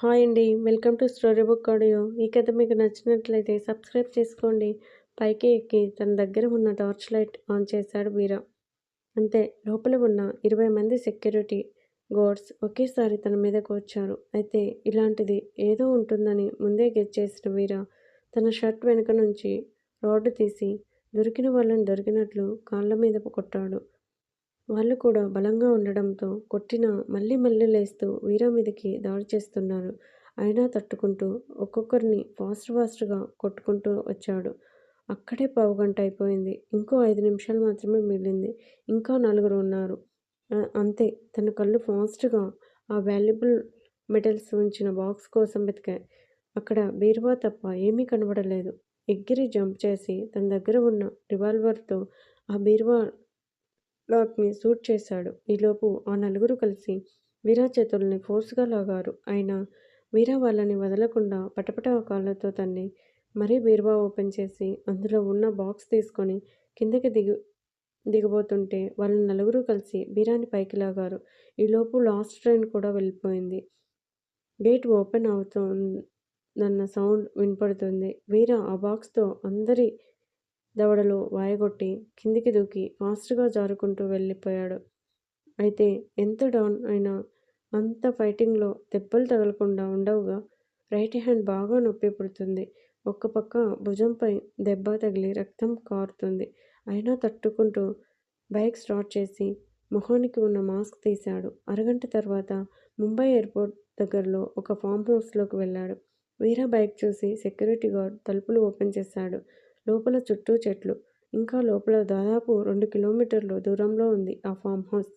Hi అండి. Welcome to story book audio. ఈ కథ మీకు నచ్చినట్లయితే సబ్స్క్రైబ్ చేసుకోండి. పైకి ఎక్కి తన దగ్గర ఉన్న టార్చ్ లైట్ ఆన్ చేశాడు వీరా అంతే లోపల ఉన్న ఇరవై మంది సెక్యూరిటీ గార్డ్స్ ఒకేసారి తన మీదకు వచ్చారు. అయితే ఇలాంటిది ఏదో ఉంటుందని ముందే గెట్ చేసిన వీరా తన షర్ట్ వెనుక నుంచి రాడ్ తీసి దొరికిన వాళ్ళని దొరికినట్లు కాళ్ళ మీద కొట్టాడు. వాళ్ళు కూడా బలంగా ఉండడంతో కొట్టినా మళ్ళీ మళ్ళీ లేస్తూ వీరా మీదకి దాడి చేస్తున్నారు. అయినా తట్టుకుంటూ ఒక్కొక్కరిని ఫాస్ట్ ఫాస్ట్గా కొట్టుకుంటూ వచ్చాడు. అక్కడే పావుగంట అయిపోయింది. ఇంకో ఐదు నిమిషాలు మాత్రమే మిగిలింది. ఇంకా నలుగురు ఉన్నారు. అంతే. తన కళ్ళు ఫాస్ట్గా ఆ వాల్యుబుల్ మెటల్స్ ఉంచిన బాక్స్ కోసం వెతికాయి. అక్కడ బీరువా తప్ప ఏమీ కనబడలేదు. ఎగ్గిరి జంప్ చేసి తన దగ్గర ఉన్న రివాల్వర్తో ఆ బీరువా లాక్ని సూట్ చేశాడు. ఈలోపు ఆ నలుగురు కలిసి వీరా చేతుల్ని ఫోర్స్గా లాగారు. అయినా వీరా వాళ్ళని వదలకుండా పటపట కాళ్ళతో తన్ని మరీ బీరువా ఓపెన్ చేసి అందులో ఉన్న బాక్స్ తీసుకొని కిందకి దిగు దిగబోతుంటే వాళ్ళు నలుగురు కలిసి బీరాని పైకి లాగారు. ఈలోపు లాస్ట్ ట్రైన్ కూడా వెళ్ళిపోయింది. గేట్ ఓపెన్ అవుతుందన్న సౌండ్ వినపడుతుంది. వీర ఆ బాక్స్తో అందరి దవడలో వాయగొట్టి కిందికి దూకి ఫాస్ట్గా జారుకుంటూ వెళ్ళిపోయాడు. అయితే ఎంత డౌన్ అయినా అంత ఫైటింగ్లో దెబ్బలు తగలకుండా ఉండవుగా రైట్ హ్యాండ్ బాగా నొప్పి పుడుతుంది. ఒక్క పక్క భుజంపై దెబ్బ తగిలి రక్తం కారుతుంది. అయినా తట్టుకుంటూ బైక్ స్టార్ట్ చేసి మొహానికి ఉన్న మాస్క్ తీశాడు. అరగంట తర్వాత ముంబై ఎయిర్పోర్ట్ దగ్గరలో ఒక ఫామ్ హౌస్లోకి వెళ్ళాడు. వీరా బైక్ చూసి సెక్యూరిటీ గార్డ్ తలుపులు ఓపెన్ చేశాడు. లోపల చుట్టూ చెట్లు. ఇంకా లోపల దాదాపు రెండు కిలోమీటర్లు దూరంలో ఉంది ఆ ఫామ్ హౌస్.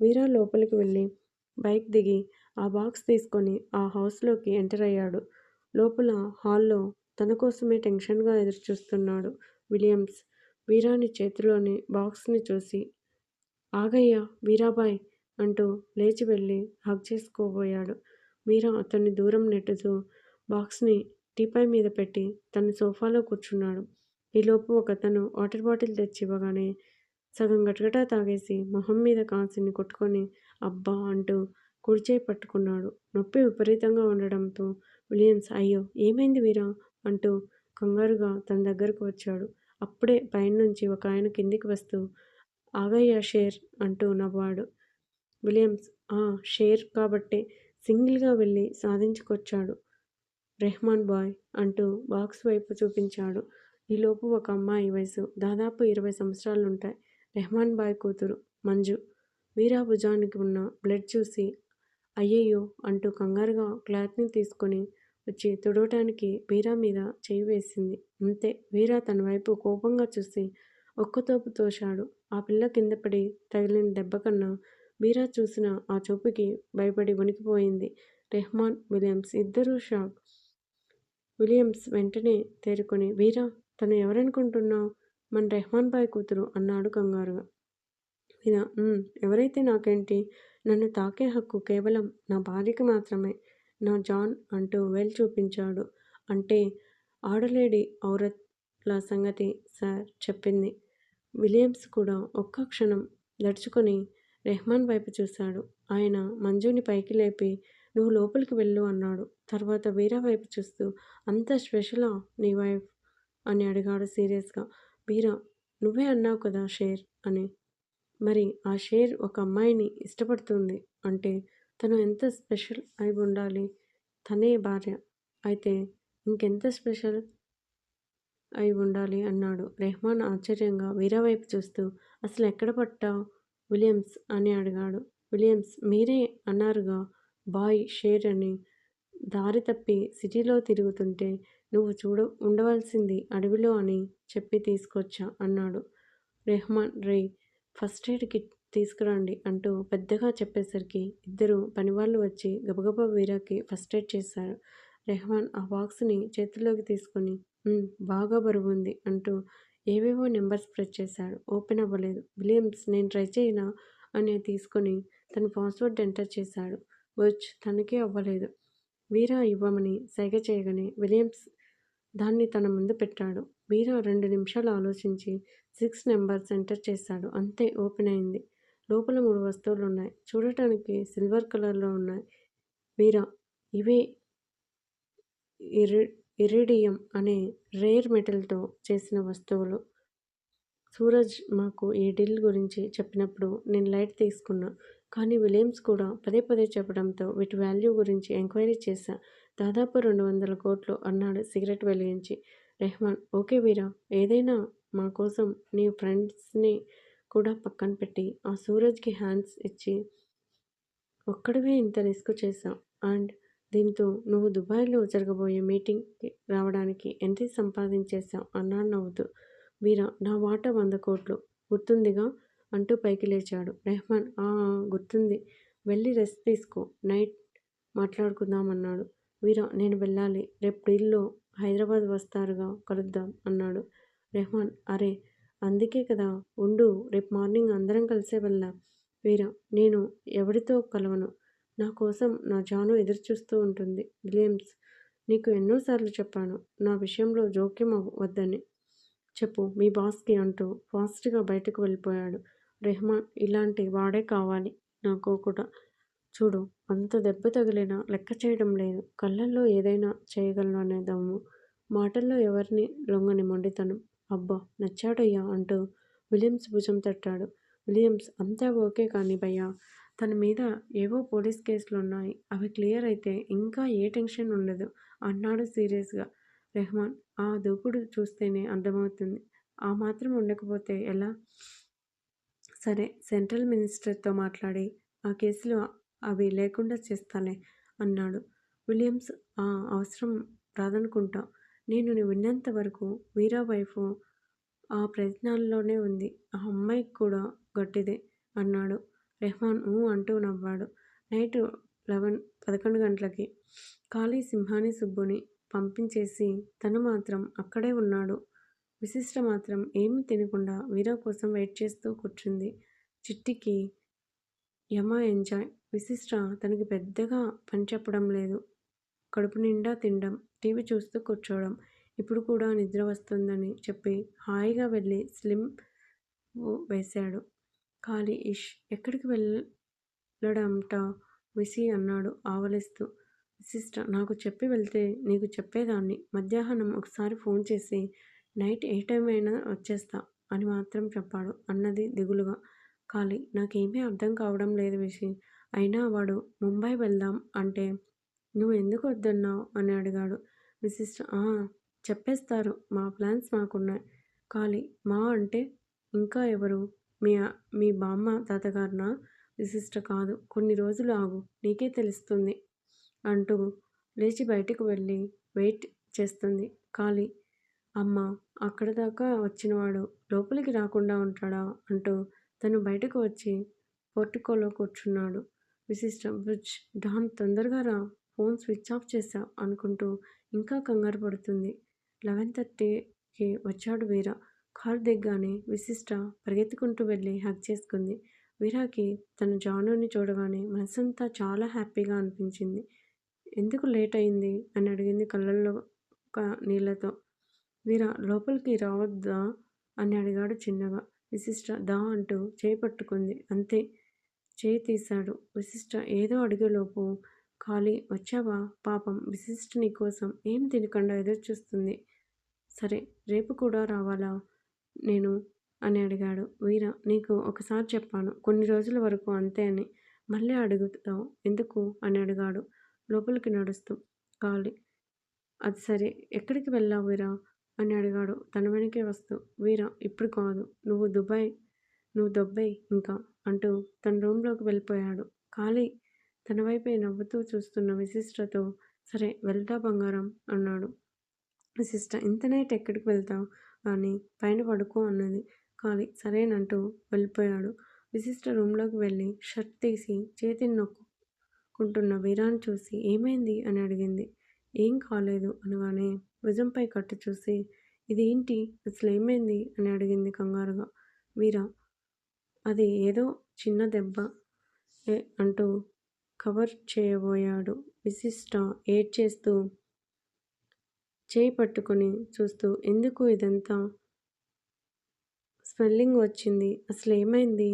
వీరా లోపలికి వెళ్ళి బైక్ దిగి ఆ బాక్స్ తీసుకొని ఆ హౌస్లోకి ఎంటర్ అయ్యాడు. లోపల హాల్లో తన కోసమే టెన్షన్గా ఎదురుచూస్తున్నాడు విలియమ్స్. వీరాని చేతిలోని బాక్స్ని చూసి ఆగయ్యా వీరాబాయ్ అంటూ లేచి వెళ్ళి హగ్ చేసుకోబోయాడు. వీరా అతన్ని దూరం నెట్టుతూ బాక్స్ని టీపై మీద పెట్టి తన సోఫాలో కూర్చున్నాడు. ఈలోపు ఒకతను వాటర్ బాటిల్ తెచ్చి ఇవ్వగానే సగం గటగటా తాగేసి మొహం మీద కాసిని కొట్టుకొని అబ్బా అంటూ కుడిచేయి పట్టుకున్నాడు. నొప్పి విపరీతంగా ఉండడంతో విలియమ్స్ అయ్యో ఏమైంది వీరా అంటూ కంగారుగా తన దగ్గరకు వచ్చాడు. అప్పుడే పైనుంచి ఒక ఆయన కిందికి వస్తూ ఆగయ్య షేర్ అంటూ నవ్వాడు. విలియమ్స్ ఆ షేర్ కాబట్టే సింగిల్గా వెళ్ళి సాధించుకొచ్చాడు రెహమాన్ బాయ్ అంటూ బాక్స్ వైపు చూపించాడు. ఈలోపు ఒక అమ్మాయి వయసు దాదాపు ఇరవై సంవత్సరాలుంటాయి. రెహమాన్ బాయ్ కూతురు మంజు. వీరా భుజానికి ఉన్న బ్లడ్ చూసి అయ్యయ్యో అంటూ కంగారుగా క్లాత్ని తీసుకొని వచ్చి తుడవటానికి వీరా మీద చేయి వేసింది. అంతే వీరా తన వైపు కోపంగా చూసి ఒక్కతోపు తోశాడు. ఆ పిల్ల కింద పడి తగిలిన దెబ్బ కన్నా వీరా చూసిన ఆ చూపుకి భయపడి వణికిపోయింది. రెహమాన్ విలియమ్స్ ఇద్దరూ షాక్. విలియమ్స్ వెంటనే తేరుకొని వీరా తను ఎవరనుకుంటున్నావు? మన రెహమాన్ బాయ్ కూతురు అన్నాడు కంగారుగా. ఇలా ఎవరైతే నాకేంటి? నన్ను తాకే హక్కు కేవలం నా భార్యకి మాత్రమే నా జాన్ అంటూ వెల్ చూపించాడు. అంటే ఆడలేడి ఔరత్ల సంగతి సార్ చెప్పింది. విలియమ్స్ కూడా ఒక్క క్షణం దడుచుకొని రెహమాన్ వైపు చూశాడు. ఆయన మంజుని పైకి లేపి నువ్వు లోపలికి వెళ్ళు అన్నాడు. తర్వాత వీరా వైపు చూస్తూ అంత స్పెషలా నీ వైఫ్? అని అడిగాడు సీరియస్గా. వీరా నువ్వే అన్నావు కదా షేర్ అని. మరి ఆ షేర్ ఒక అమ్మాయిని ఇష్టపడుతుంది అంటే తను ఎంత స్పెషల్ అయి ఉండాలి? తనే భార్య. అయితే ఇంకెంత స్పెషల్ అయి ఉండాలి? అన్నాడు రెహమాన్ ఆశ్చర్యంగా. వీరా వైపు చూస్తూ అసలు ఎక్కడ పట్టావు విలియమ్స్ అని అడిగాడు. విలియమ్స్ మీరే అన్నారుగా బాయ్ షేర్ అని. దారి తప్పి సిటీలో తిరుగుతుంటే నువ్వు చూడ ఉండవలసింది అడవిలో అని చెప్పి తీసుకొచ్చా అన్నాడు. రెహమాన్ రే ఫస్ట్ ఎయిడ్ కిట్ తీసుకురండి అంటూ పెద్దగా చెప్పేసరికి ఇద్దరు పనివాళ్ళు వచ్చి గబగబా వీరాకి ఫస్ట్ ఎయిడ్ చేశారు. రెహమాన్ ఆ బాక్స్ని చేతిలోకి తీసుకొని బాగా బరువు ఉంది అంటూ ఏవేవో నెంబర్స్ ప్రెస్ చేశాడు. ఓపెన్ అవ్వలేదు. విలియమ్స్ నేను ట్రై చేయనా? అని తీసుకొని తన పాస్వర్డ్ ఎంటర్ చేశాడు. వచ్చి తనకే అవ్వలేదు. వీరా ఇవ్వమని సైగ చేయగానే విలియమ్స్ దాన్ని తన ముందు పెట్టాడు. వీరా రెండు నిమిషాలు ఆలోచించి సిక్స్ నెంబర్స్ ఎంటర్ చేశాడు. అంతే ఓపెన్ అయింది. లోపల మూడు వస్తువులు ఉన్నాయి చూడటానికి సిల్వర్ కలర్లో ఉన్నాయి. వీరా ఇవే ఇరి ఇరిడియం అనే రేర్ మెటల్తో చేసిన వస్తువులు. సూరజ్ మాకు ఈ డీల్ గురించి చెప్పినప్పుడు నేను లైట్ తీసుకున్నా. కానీ విలియమ్స్ కూడా పదే పదే చెప్పడంతో వీటి వాల్యూ గురించి ఎంక్వైరీ చేశా దాదాపు రెండు వందల కోట్లు అన్నాడు సిగరెట్ వెలిగించి. రెహమాన్ ఓకే వీరా ఏదైనా మా కోసం నీ ఫ్రెండ్స్ని కూడా పక్కన పెట్టి ఆ సూరజ్కి హ్యాండ్స్ ఇచ్చి ఒక్కడవే ఇంత రిస్క్ చేశావు. అండ్ దీంతో నువ్వు దుబాయ్లో జరగబోయే మీటింగ్కి రావడానికి ఎంత సంపాదించేశావు అన్నాడు నవ్వుతూ. వీరా నా వాటా వంద కోట్లు. గుర్తుందిగా? అంటూ పైకి లేచాడు. రెహమాన్ ఆ గుర్తుంది. వెళ్ళి రెస్ట్ తీసుకో. నైట్ మాట్లాడుకుందామన్నాడు. వీరా నేను వెళ్ళాలి. రేపు డీల్లో హైదరాబాద్ వస్తారుగా కలుద్దాం అన్నాడు. రెహమాన్ అరే అందుకే కదా. ఉండు రేపు మార్నింగ్ అందరం కలిసే వెళ్దాం. వీరా నేను ఎవరితో కలవను? నా కోసం నా జాను ఎదురుచూస్తూ ఉంటుంది. విలియమ్స్ నీకు ఎన్నోసార్లు చెప్పాను. నా విషయంలో జోక్యం వద్దని. చెప్పు మీ బాస్కి అంటూ ఫాస్ట్గా బయటకు వెళ్ళిపోయాడు. రెహమాన్ ఇలాంటి వాడే కావాలి. నాకు కూడా చూడు అంత దెబ్బ తగిలినా లెక్క చేయడం లేదు. కళ్ళల్లో ఏదైనా చేయగలను అనే దమ్ము. మాటల్లో ఎవరిని లొంగని మొండితనం. అబ్బా నచ్చాడయ్యా అంటూ విలియమ్స్ భుజం తట్టాడు. విలియమ్స్ అంతా ఓకే కానీ భయ్యా తన మీద ఏవో పోలీస్ కేసులు ఉన్నాయి అవి క్లియర్ అయితే ఇంకా ఏ టెన్షన్ ఉండదు అన్నాడు సీరియస్గా. రెహమాన్ ఆ దూకుడు చూస్తేనే అర్థమవుతుంది. ఆ మాత్రం ఉండకపోతే ఎలా? సరే సెంట్రల్ మినిస్టర్తో మాట్లాడి ఆ కేసులు అవి లేకుండా చేస్తాలే అన్నాడు. విలియమ్స్ ఆ అవసరం రాదనుకుంటా. నేను విన్నంత వరకు వీరా వైఫ్ ఆ ప్రయత్నాల్లోనే ఉంది. ఆ అమ్మాయికి కూడా గట్టిదే అన్నాడు. రెహమాన్ ఊ అంటూ నవ్వాడు. నైట్ లెవెన్ పదకొండు గంటలకి ఖాళీ సింహాని సుబ్బుని పంపించేసి తను మాత్రం అక్కడే ఉన్నాడు. విశిష్ట మాత్రం ఏమీ తినకుండా వీరా కోసం వెయిట్ చేస్తూ కూర్చుంది. చిట్టికి యమా ఎంజాయ్ విశిష్ట తనకి పెద్దగా పని చెప్పడం లేదు. కడుపు నిండా తినడం టీవీ చూస్తూ కూర్చోవడం ఇప్పుడు కూడా నిద్ర వస్తుందని చెప్పి హాయిగా వెళ్ళి స్లిమ్ వేశాడు. ఖాళీ ఇష్ ఎక్కడికి వెళ్ళడంట విసి అన్నాడు ఆవలిస్తూ. విశిష్ట నాకు చెప్పి వెళ్తే నీకు చెప్పేదాన్ని. మధ్యాహ్నం ఒకసారి ఫోన్ చేసి నైట్ ఏ టైం అయినా వచ్చేస్తా అని మాత్రం చెప్పాడు. అన్నది దిగులుగా. ఖాళీ నాకేమీ అర్థం కావడం లేదు విషి. అయినా వాడు ముంబై వెళ్దాం అంటే నువ్వు ఎందుకు వద్దన్నావు? అని అడిగాడు. విశిష్ట చెప్పేస్తారు. మా ప్లాన్స్ మాకున్నాయి. ఖాళీ మా అంటే ఇంకా ఎవరు? మీ మీ బామ్మ తాతగారినా? విశిష్ట కాదు. కొన్ని రోజులు ఆగు. నీకే తెలుస్తుంది అంటూ లేచి బయటకు వెళ్ళి వెయిట్ చేస్తుంది. ఖాళీ అమ్మ అక్కడ దాకా వచ్చినవాడు లోపలికి రాకుండా ఉంటాడా? అంటూ తను బయటకు వచ్చి పోర్టికోలో కూర్చున్నాడు. విశిష్ట బ్రిడ్జ్ డాన్ తొందరగా రా ఫోన్ స్విచ్ ఆఫ్ చేశా అనుకుంటూ ఇంకా కంగారు పడుతుంది. లెవెన్ థర్టీకి వచ్చాడు వీర. కార్ దిగ్గానే విశిష్ట పరిగెత్తుకుంటూ వెళ్ళి హ్యాక్ చేసుకుంది. వీరాకి తన జానుని చూడగానే మనసంతా చాలా హ్యాపీగా అనిపించింది. ఎందుకు లేట్ అయింది? అని అడిగింది కళ్ళల్లో నీళ్ళతో. వీరా లోపలికి రావద్దా? అని అడిగాడు చిన్నగా. విశిష్ట దా అంటూ చేయి పట్టుకుంది అంతే చేయి తీశాడు. విశిష్ట ఏదో అడిగేలోపు. ఖాళీ వచ్చావా? పాపం విశిష్ట నీ కోసం ఏం తినకుండా ఎదురు చూస్తుంది? సరే రేపు కూడా రావాలా? నేను? అని అడిగాడు. వీర నీకు ఒకసారి చెప్పాను. కొన్ని రోజుల వరకు అంతే అని. మళ్ళీ అడుగుతావు. ఎందుకు? అని అడిగాడు. లోపలికి నడుస్తూ. ఖాళీ. అది సరే. ఎక్కడికి వెళ్ళావు వీరా? అని అడిగాడు. తన వెనకే వస్తూ వీరా ఇప్పుడు కాదు. నువ్వు దుబాయ్ నువ్వు దొబ్బై ఇంకా అంటూ తన రూమ్లోకి వెళ్ళిపోయాడు. ఖాళీ తన వైపే నవ్వుతూ చూస్తున్న విశిష్టతో సరే వెళ్తా బంగారం అన్నాడు. విశిష్ట ఇంత నైట్ ఎక్కడికి వెళ్తావు? అని పైన పడుకో అన్నది. ఖాళీ సరేనంటూ వెళ్ళిపోయాడు. విశిష్ట రూమ్లోకి వెళ్ళి షర్ట్ తీసి చేతిని నొక్కుంటున్న వీరాన్ని చూసి ఏమైంది? అని అడిగింది. ఏం కాలేదు అనగానే భుజంపై కట్టు చూసి ఇది ఏంటి? అసలు ఏమైంది? అని అడిగింది కంగారుగా. వీరా అది ఏదో చిన్న దెబ్బ అంటూ కవర్ చేయబోయాడు విశిష్ట ఏడ్ చేస్తూ చేయి పట్టుకొని చూస్తూ ఎందుకు ఇదంతా స్మెల్లింగ్ వచ్చింది? అసలు ఏమైంది?